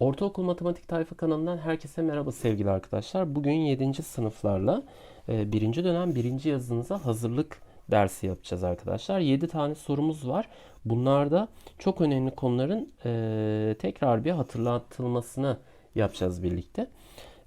Ortaokul Matematik Tayfa kanalından herkese merhaba sevgili arkadaşlar. Bugün 7. sınıflarla 1. dönem 1. yazınıza hazırlık dersi yapacağız arkadaşlar. 7 tane sorumuz var. Bunlarda çok önemli konuların e, tekrar bir hatırlatılmasını yapacağız birlikte.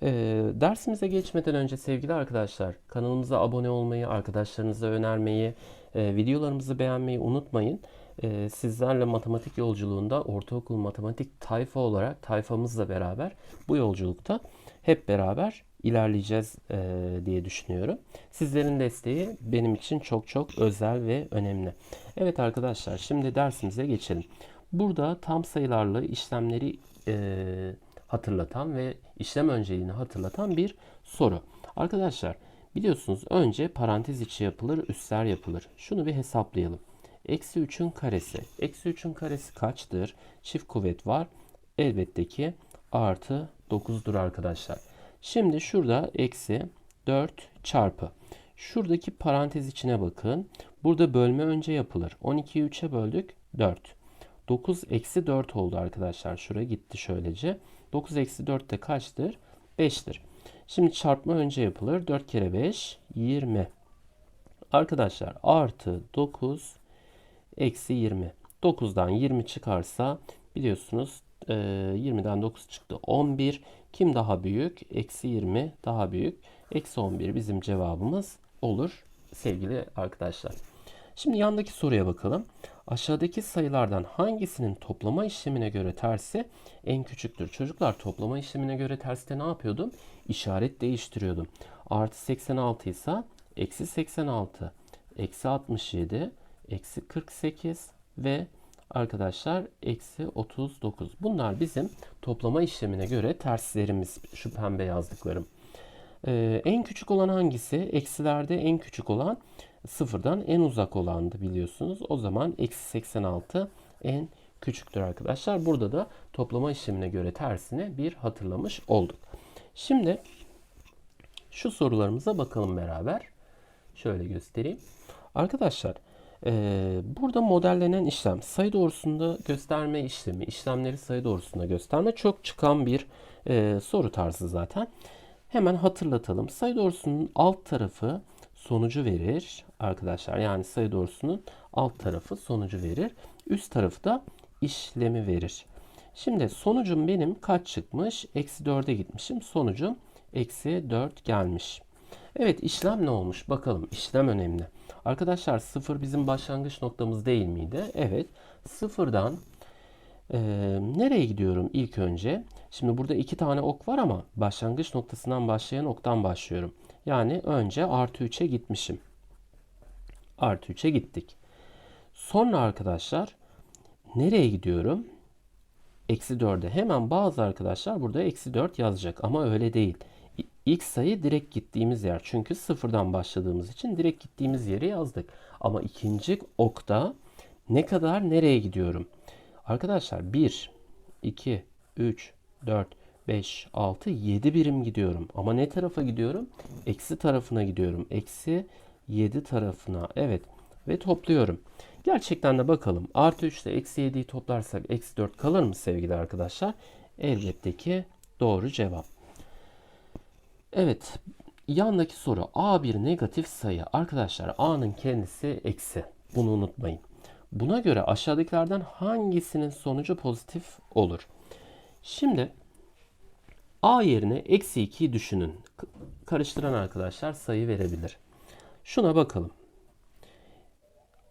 E, dersimize geçmeden önce sevgili arkadaşlar kanalımıza abone olmayı, arkadaşlarınıza önermeyi, e, videolarımızı beğenmeyi unutmayın. E, sizlerle matematik yolculuğunda ortaokul matematik tayfa olarak tayfamızla beraber bu yolculukta hep beraber ilerleyeceğiz e, diye düşünüyorum. Sizlerin desteği benim için çok çok özel ve önemli. Evet arkadaşlar şimdi dersimize geçelim. Burada tam sayılarla işlemleri e, hatırlatan ve işlem önceliğini hatırlatan bir soru. Arkadaşlar biliyorsunuz önce parantez içi yapılır, üstler yapılır. Şunu bir hesaplayalım. Eksi 3'ün karesi. Eksi 3'ün karesi kaçtır? Çift kuvvet var. Elbette ki artı 9'dur arkadaşlar. Şimdi şurada eksi 4 çarpı. Şuradaki parantez içine bakın. Burada bölme önce yapılır. 12'yi 3'e böldük 4. 9 eksi 4 oldu arkadaşlar. Şuraya gitti şöylece. 9 eksi 4 de kaçtır? 5'tir. Şimdi çarpma önce yapılır. 4 kere 5 20. Arkadaşlar artı 9 eksi 20. 9'dan 20 çıkarsa biliyorsunuz 20'den 9 çıktı 11. Kim daha büyük? Eksi 20 daha büyük. Eksi 11 bizim cevabımız olur sevgili arkadaşlar. Şimdi yandaki soruya bakalım. Aşağıdaki sayılardan hangisinin toplama işlemine göre tersi en küçüktür? Çocuklar toplama işlemine göre terste ne yapıyordum? İşaret değiştiriyordum. Artı 86 ise eksi 86, eksi 67, eksi 48 ve arkadaşlar eksi 39. Bunlar bizim toplama işlemine göre terslerimiz şu pembe yazdıklarım. Ee, en küçük olan hangisi? Eksilerde en küçük olan sıfırdan en uzak olandı biliyorsunuz. O zaman eksi 86 en küçüktür arkadaşlar. Burada da toplama işlemine göre tersini bir hatırlamış olduk. Şimdi şu sorularımıza bakalım beraber. Şöyle göstereyim. Arkadaşlar ee, burada modellenen işlem sayı doğrusunda gösterme işlemi, işlemleri sayı doğrusunda gösterme çok çıkan bir e, soru tarzı zaten. Hemen hatırlatalım. Sayı doğrusunun alt tarafı sonucu verir arkadaşlar. Yani sayı doğrusunun alt tarafı sonucu verir. Üst tarafı da işlemi verir. Şimdi sonucum benim kaç çıkmış? Eksi 4'e gitmişim. Sonucum eksi 4 gelmiş. Evet işlem ne olmuş? Bakalım işlem önemli. Arkadaşlar sıfır bizim başlangıç noktamız değil miydi? Evet. Sıfırdan e, nereye gidiyorum ilk önce? Şimdi burada iki tane ok var ama başlangıç noktasından başlayan oktan başlıyorum. Yani önce artı 3'e gitmişim. Artı 3'e gittik. Sonra arkadaşlar nereye gidiyorum? Eksi 4'e. Hemen bazı arkadaşlar burada eksi 4 yazacak ama öyle değil. İlk sayı direkt gittiğimiz yer. Çünkü sıfırdan başladığımız için direkt gittiğimiz yeri yazdık. Ama ikinci okta ne kadar nereye gidiyorum? Arkadaşlar 1, 2, 3, 4, 5, 6, 7 birim gidiyorum. Ama ne tarafa gidiyorum? Eksi tarafına gidiyorum. Eksi 7 tarafına. Evet. Ve topluyorum. Gerçekten de bakalım. Artı 3 ile eksi 7'yi toplarsak eksi 4 kalır mı sevgili arkadaşlar? Elbette ki doğru cevap. Evet. Yandaki soru A bir negatif sayı. Arkadaşlar A'nın kendisi eksi. Bunu unutmayın. Buna göre aşağıdakilerden hangisinin sonucu pozitif olur? Şimdi A yerine eksi 2'yi düşünün. Karıştıran arkadaşlar sayı verebilir. Şuna bakalım.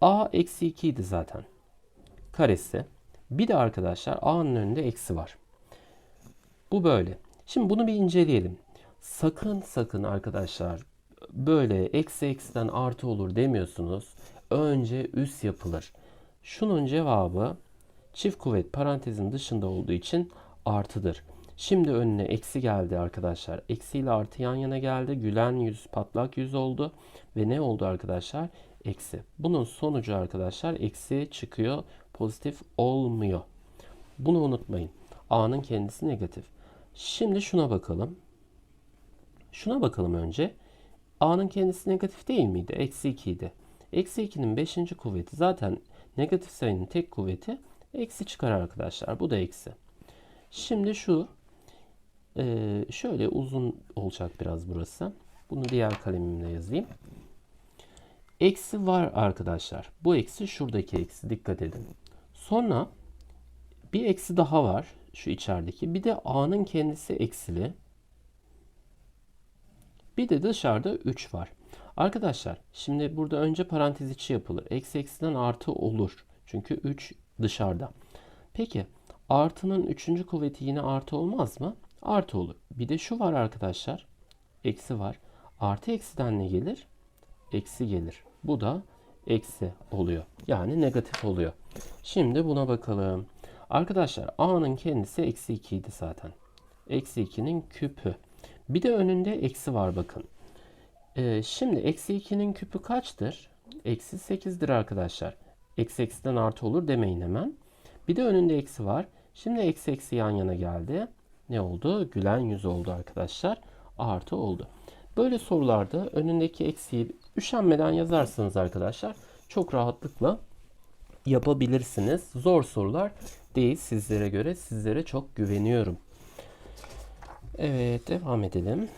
A eksi 2 idi zaten. Karesi. Bir de arkadaşlar A'nın önünde eksi var. Bu böyle. Şimdi bunu bir inceleyelim. Sakın sakın arkadaşlar böyle eksi eksiden artı olur demiyorsunuz. Önce üs yapılır. Şunun cevabı çift kuvvet parantezin dışında olduğu için artıdır. Şimdi önüne eksi geldi arkadaşlar. Eksi ile artı yan yana geldi. Gülen yüz patlak yüz oldu. Ve ne oldu arkadaşlar? Eksi. Bunun sonucu arkadaşlar eksi çıkıyor. Pozitif olmuyor. Bunu unutmayın. A'nın kendisi negatif. Şimdi şuna bakalım. Şuna bakalım önce. A'nın kendisi negatif değil miydi? Eksi 2 idi. Eksi 2'nin 5. kuvveti zaten negatif sayının tek kuvveti eksi çıkar arkadaşlar. Bu da eksi. Şimdi şu e, şöyle uzun olacak biraz burası. Bunu diğer kalemimle yazayım. Eksi var arkadaşlar. Bu eksi şuradaki eksi dikkat edin. Sonra bir eksi daha var şu içerideki. Bir de a'nın kendisi eksili. Bir de dışarıda 3 var. Arkadaşlar şimdi burada önce parantez içi yapılır. Eksi eksiden artı olur. Çünkü 3 dışarıda. Peki artının 3. kuvveti yine artı olmaz mı? Artı olur. Bir de şu var arkadaşlar. Eksi var. Artı eksiden ne gelir? Eksi gelir. Bu da eksi oluyor. Yani negatif oluyor. Şimdi buna bakalım. Arkadaşlar a'nın kendisi eksi 2 idi zaten. Eksi 2'nin küpü. Bir de önünde eksi var bakın. Ee, şimdi eksi 2'nin küpü kaçtır? Eksi 8'dir arkadaşlar. Eksi eksiden artı olur demeyin hemen. Bir de önünde eksi var. Şimdi eksi eksi yan yana geldi. Ne oldu? Gülen yüz oldu arkadaşlar. Artı oldu. Böyle sorularda önündeki eksiği üşenmeden yazarsanız arkadaşlar çok rahatlıkla yapabilirsiniz. Zor sorular değil sizlere göre. Sizlere çok güveniyorum. Evet devam edelim.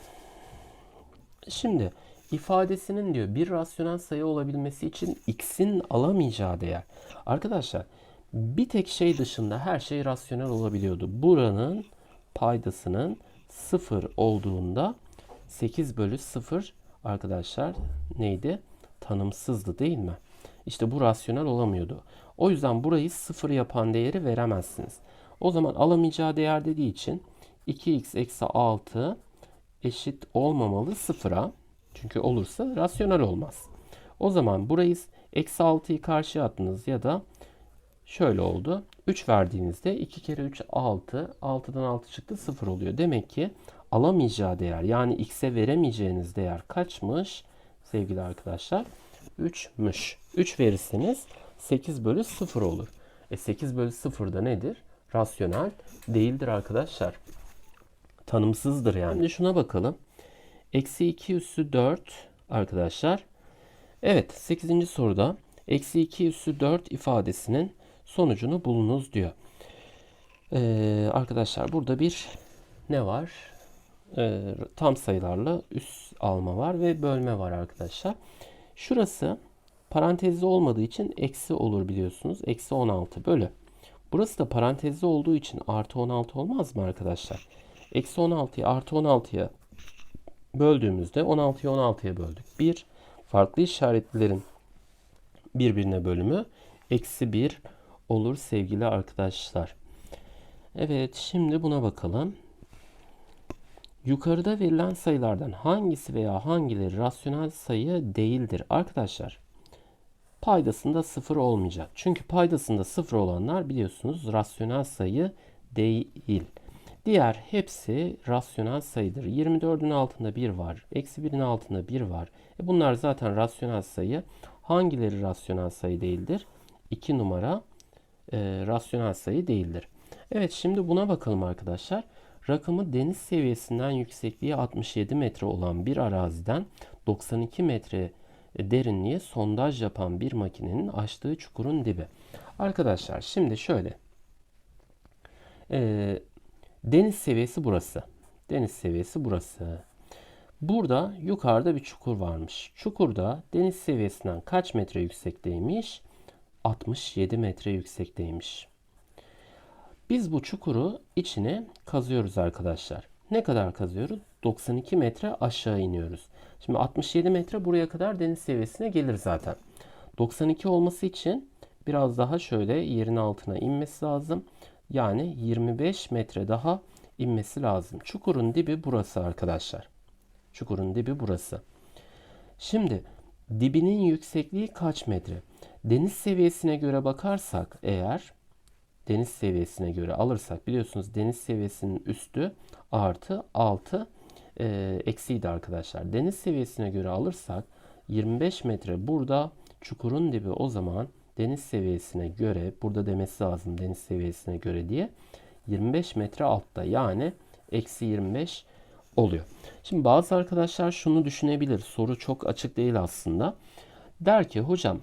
Şimdi ifadesinin diyor bir rasyonel sayı olabilmesi için x'in alamayacağı değer. Arkadaşlar bir tek şey dışında her şey rasyonel olabiliyordu. Buranın paydasının 0 olduğunda 8 bölü 0 arkadaşlar neydi? Tanımsızdı değil mi? İşte bu rasyonel olamıyordu. O yüzden burayı 0 yapan değeri veremezsiniz. O zaman alamayacağı değer dediği için 2x eksi 6 eşit olmamalı sıfıra. Çünkü olursa rasyonel olmaz. O zaman burayı eksi 6'yı karşıya attınız ya da şöyle oldu. 3 verdiğinizde 2 kere 3 6. 6'dan 6 çıktı 0 oluyor. Demek ki alamayacağı değer yani x'e veremeyeceğiniz değer kaçmış sevgili arkadaşlar? 3'müş. 3 verirseniz 8 bölü 0 olur. E 8 bölü 0 da nedir? Rasyonel değildir arkadaşlar. Tanımsızdır yani. Şimdi şuna bakalım. Eksi 2 üssü 4 arkadaşlar. Evet 8. soruda eksi 2 üssü 4 ifadesinin sonucunu bulunuz diyor. Ee, arkadaşlar burada bir ne var? Ee, tam sayılarla üs alma var ve bölme var arkadaşlar. Şurası parantezli olmadığı için eksi olur biliyorsunuz. Eksi 16 bölü. Burası da parantezli olduğu için artı 16 olmaz mı arkadaşlar? Eksi 16'yı artı 16'ya böldüğümüzde 16'yı 16'ya böldük. Bir farklı işaretlerin birbirine bölümü eksi 1 olur sevgili arkadaşlar. Evet şimdi buna bakalım. Yukarıda verilen sayılardan hangisi veya hangileri rasyonel sayı değildir? Arkadaşlar paydasında sıfır olmayacak. Çünkü paydasında sıfır olanlar biliyorsunuz rasyonel sayı değil. Diğer hepsi rasyonel sayıdır. 24'ün altında 1 var. Eksi 1'in altında 1 var. E bunlar zaten rasyonel sayı. Hangileri rasyonel sayı değildir? 2 numara e, rasyonel sayı değildir. Evet şimdi buna bakalım arkadaşlar. Rakamı deniz seviyesinden yüksekliği 67 metre olan bir araziden 92 metre derinliğe sondaj yapan bir makinenin açtığı çukurun dibi. Arkadaşlar şimdi şöyle. Ee, deniz seviyesi burası. Deniz seviyesi burası. Burada yukarıda bir çukur varmış. Çukurda deniz seviyesinden kaç metre yüksekteymiş? 67 metre yüksekteymiş. Biz bu çukuru içine kazıyoruz arkadaşlar. Ne kadar kazıyoruz? 92 metre aşağı iniyoruz. Şimdi 67 metre buraya kadar deniz seviyesine gelir zaten. 92 olması için biraz daha şöyle yerin altına inmesi lazım. Yani 25 metre daha inmesi lazım. Çukurun dibi burası arkadaşlar. Çukurun dibi burası. Şimdi dibinin yüksekliği kaç metre? Deniz seviyesine göre bakarsak eğer deniz seviyesine göre alırsak biliyorsunuz deniz seviyesinin üstü artı altı e, eksiydi arkadaşlar. Deniz seviyesine göre alırsak 25 metre burada çukurun dibi o zaman deniz seviyesine göre burada demesi lazım deniz seviyesine göre diye 25 metre altta yani eksi 25 oluyor. Şimdi bazı arkadaşlar şunu düşünebilir. Soru çok açık değil aslında. Der ki hocam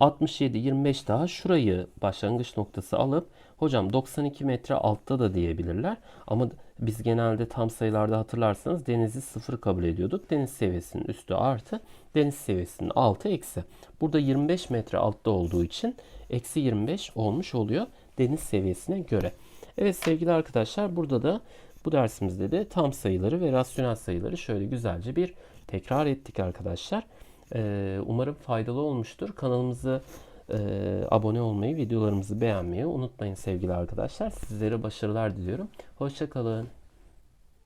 67 25 daha şurayı başlangıç noktası alıp Hocam 92 metre altta da diyebilirler. Ama biz genelde tam sayılarda hatırlarsanız denizi sıfır kabul ediyorduk. Deniz seviyesinin üstü artı, deniz seviyesinin altı eksi. Burada 25 metre altta olduğu için eksi 25 olmuş oluyor deniz seviyesine göre. Evet sevgili arkadaşlar burada da bu dersimizde de tam sayıları ve rasyonel sayıları şöyle güzelce bir tekrar ettik arkadaşlar. Ee, umarım faydalı olmuştur. Kanalımızı e, abone olmayı, videolarımızı beğenmeyi unutmayın sevgili arkadaşlar. Sizlere başarılar diliyorum. Hoşçakalın.